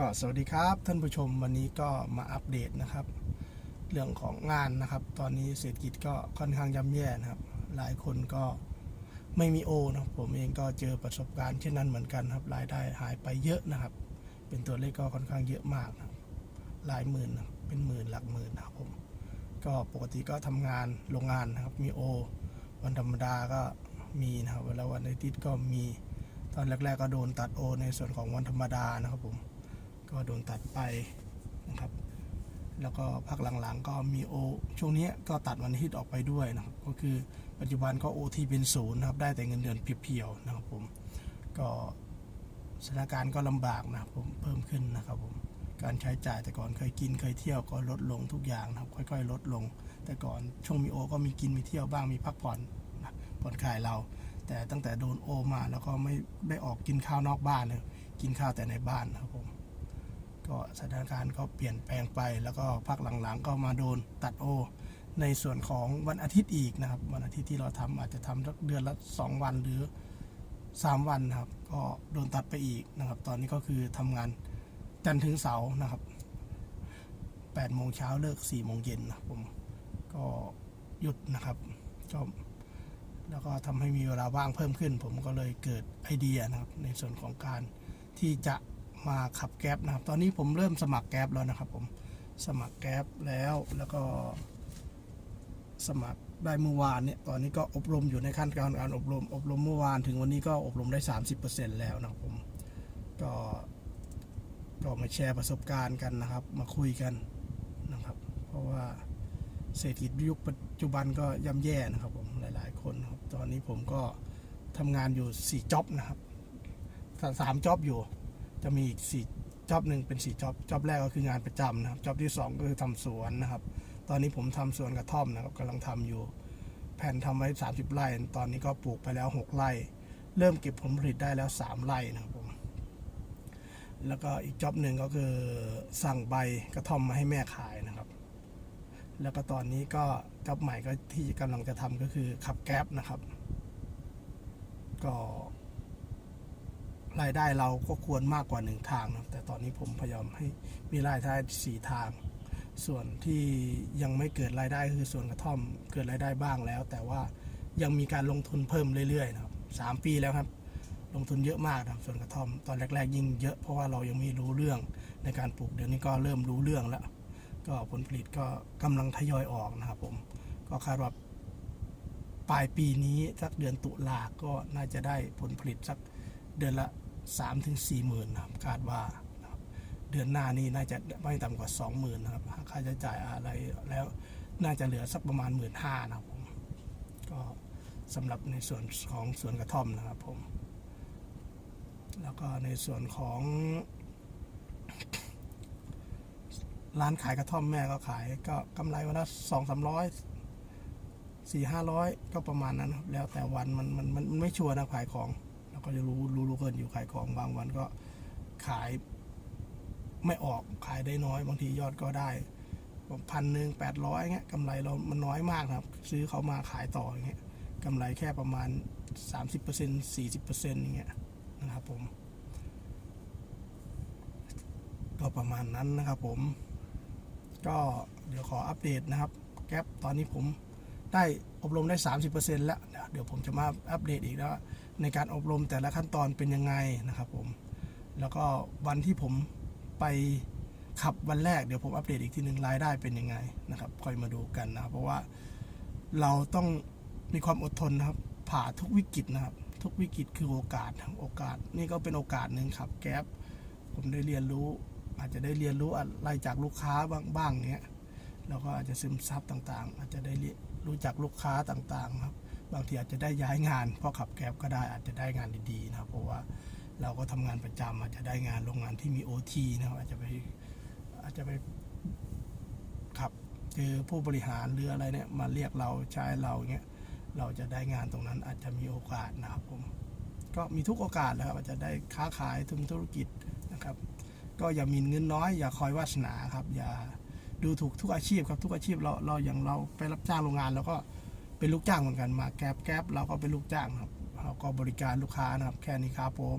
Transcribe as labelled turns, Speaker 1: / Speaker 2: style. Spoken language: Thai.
Speaker 1: ก็สวัสดีครับท่านผู้ชมวันนี้ก็มาอัปเดตนะครับ เรื่องของงานนะครับ ตอนนี้เศรษฐกิจก็ค่อนข้างย่ำแย่นะครับ หลายคนก็ไม่มีโอนะผมเองก็เจอประสบการณ์เช่นนั้นเหมือนกันครับรายได้หายไปเยอะนะครับ เป็นตัวเลขก็ค่อนข้างเยอะมากนะหลายหมื่นนะเป็นหมื่นหลักหมื่นนะครับผมก็ปกติก็ทำงานโรงงานนะครับมีโอ วันธรรมดาก็มีนะครับแล้ววันอาทิตย์ก็มีตอนแรก ๆ ก็โดนตัดโอ ในส่วนของวันธรรมดานะครับผม ก็โดนตัดไปนะครับ แล้วก็พักหลังๆ ก็มีโอช่วงนี้ก็ตัดวันอาทิตย์ออกไปด้วยนะครับ ก็คือปัจจุบันก็โอทีเป็นศูนย์นะครับ ได้แต่เงินเดือนเพียวๆนะครับผม ก็สถานการณ์ก็ลำบากนะครับผมเพิ่มขึ้นนะครับผมการใช้จ่ายแต่ก่อนเคยกินเคยเที่ยวก็ลดลงทุกอย่างนะครับ ค่อย ๆ ลดลง แต่ก่อนช่วงมีโอ ก็มีกินมีเที่ยวบ้างมีพักผ่อนนะผ่อนคลายเรา แต่ตั้งแต่โดนโอมาแล้วก็ไม่ได้ออกกินข้าวนอกบ้านเลยกินข้าวแต่ในบ้านนะครับผม ก็สถานการณ์ก็เปลี่ยนแปลงไป แล้วก็พักหลังๆ ก็มาโดนตัดโอ ในส่วนของวันอาทิตย์อีกนะครับ วันอาทิตย์ที่เราทำอาจจะทำสักเดือนละ 2 วันหรือ 3 วันนะครับ ก็โดนตัดไปอีกนะครับ ตอนนี้ก็คือทำงานจันทร์ถึงเสาร์นะครับ8โมงเช้าเลิก4โมงเย็นนะผมก็หยุดนะครับก็แล้วก็ทำให้มีเวลาว่างเพิ่มขึ้น ผมก็เลยเกิดไอเดียนะครับ ในส่วนของการที่จะ มาขับแก๊ปนะครับ ตอนนี้ผมเริ่มสมัครแก๊ปแล้วนะครับ ผมสมัครแก๊ปแล้วแล้วก็ สมัครได้เมื่อวานเนี่ยตอนนี้ก็อบรมอยู่ในขั้นตอนการอบรม อบรมเมื่อวานถึงวันนี้ก็อบรมได้ 30%แล้วนะครับผมก็ก็มาแชร์ประสบการณ์กันนะครับ มาคุยกันนะครับ เพราะว่าเศรษฐกิจยุคปัจจุบันก็ย่ำแย่นะครับผมหลาย ๆ คนครับตอนนี้ผมก็ทำงานอยู่4จ็อบนะครับสามจ็อบอยู่ จะมีอีกสี่จ็อบหนึ่งเป็นสี่จ็อบจ็อบแรกก็คืองานประจำนะครับจ็อบที่สองก็คือทำสวนนะครับ ตอนนี้ผมทำสวนกระท่อมนะครับกำลังทำอยู่ แผนทำไว้ 30 ไร่ ตอนนี้ก็ปลูกไปแล้ว 6 ไร่ เริ่มเก็บผลผลิตได้แล้ว 3 ไร่นะครับผมแล้วก็อีกจ็อบหนึ่งก็คือสั่งใบกระท่อมมาให้แม่ขายนะครับ แล้วก็ตอนนี้ก็จ็อบใหม่ก็ที่กำลังจะทำก็คือขับแก๊ปนะครับ ก็ รายได้เราก็ควรมากกว่าหนึ่งทางนะครับแต่ตอนนี้ผมพยายามให้มีรายได้สี่ทาง ส่วนที่ยังไม่เกิดรายได้คือส่วนกระท่อมเกิดรายได้บ้างแล้ว แต่ว่ายังมีการลงทุนเพิ่มเรื่อยๆนะครับสามปีแล้วครับ ลงทุนเยอะมากนะครับส่วนกระท่อมตอนแรก ๆ ยิ่งเยอะเพราะว่าเรายังไม่รู้เรื่องในการปลูกเดี๋ยวนี้ก็เริ่มรู้เรื่องแล้ว ก็ผลผลิตก็กำลังทยอยออกนะครับผมก็คาดว่าปลายปีนี้สักเดือนตุลาก็น่าจะได้ผลผลิตสักเดือนละ 3ถึง4หมื่นนะครับคาดว่านะครับเดือนหน้านี่น่าจะไม่ต่ำกว่า 2 0,000นะครับค่าใช้จ่ายอะไรแล้วน่าจะเหลือสักประมาณ 1 5ื่นห้านะครับผมก็สำหรับในส่วนของสวนกระท่อมนะครับผม แล้วก็ในส่วนของร้านขายกระท่อมแม่ก็ขายก็กำไรวันละสองสามร้อยสี่ห้าร้อยก็ประมาณนั้นครับ แล้วแต่วันมันมันมันไม่ชัวร์นะขายของ ก็จะรู้รู้รู้กันอยู่ขายของบางวันก็ขายไม่ออกขายได้น้อย บางทียอดก็ได้พันหนึ่งแปดร้อยเงี้ยกำไรเรามันน้อยมากครับ ซื้อเขามาขายต่ออย่างเงี้ยกำไรแค่ประมาณ 30% 40%อย่างเงี้ยนะครับผม ก็ประมาณนั้นนะครับผม ก็เดี๋ยวขออัปเดตนะครับ แก๊ปตอนนี้ผมได้ อบรมได้ 30%แล้ว เดี๋ยวผมจะมาอัปเดตอีกแล้วในการอบรมแต่ละขั้นตอนเป็นยังไงนะครับผม แล้วก็วันที่ผมไปขับวันแรกเดี๋ยวผมอัปเดตอีกทีหนึ่งรายได้เป็นยังไงนะครับค่อยมาดูกันนะครับเพราะว่าเราต้องมีความอดทนนะครับ ผ่าทุกวิกฤตนะครับ ทุกวิกฤตคือโอกาสโอกาส นี่ก็เป็นโอกาสหนึ่งครับ แก๊ปผมได้เรียนรู้ อาจจะได้เรียนรู้อะไรจากลูกค้าบ้างบ้างเนี้ย เราก็อาจจะซึมซับต่างๆ อาจจะได้รู้จักลูกค้าต่างๆครับบางทีอาจจะได้ย้ายงานเพราะขับแก๊บก็ได้อาจจะได้งานดีๆนะครับเพราะว่าเราก็ทำงานประจำอาจจะได้งานโรงงานที่มีโอทีนะครับอาจจะไปอาจจะไปขับเจอผู้บริหารหรืออะไรเนี่ยมาเรียกเราใช้เราเงี้ยเราจะได้งานตรงนั้นอาจจะมีโอกาสนะครับผมก็มีทุกโอกาสแล้วครับอาจจะได้ค้าขายทุนธุรกิจนะครับ ก็อย่ามีเงินน้อย อย่าคอยวาสนาครับอย่า ดูถูกทุกอาชีพครับทุกอาชีพเราเราอย่างเราไปรับจ้างโรงงานเราก็เป็นลูกจ้างเหมือนกันมาแก๊บแก๊บเราก็เป็นลูกจ้างครับเราก็บริการลูกค้านะครับ แค่นี้ครับผม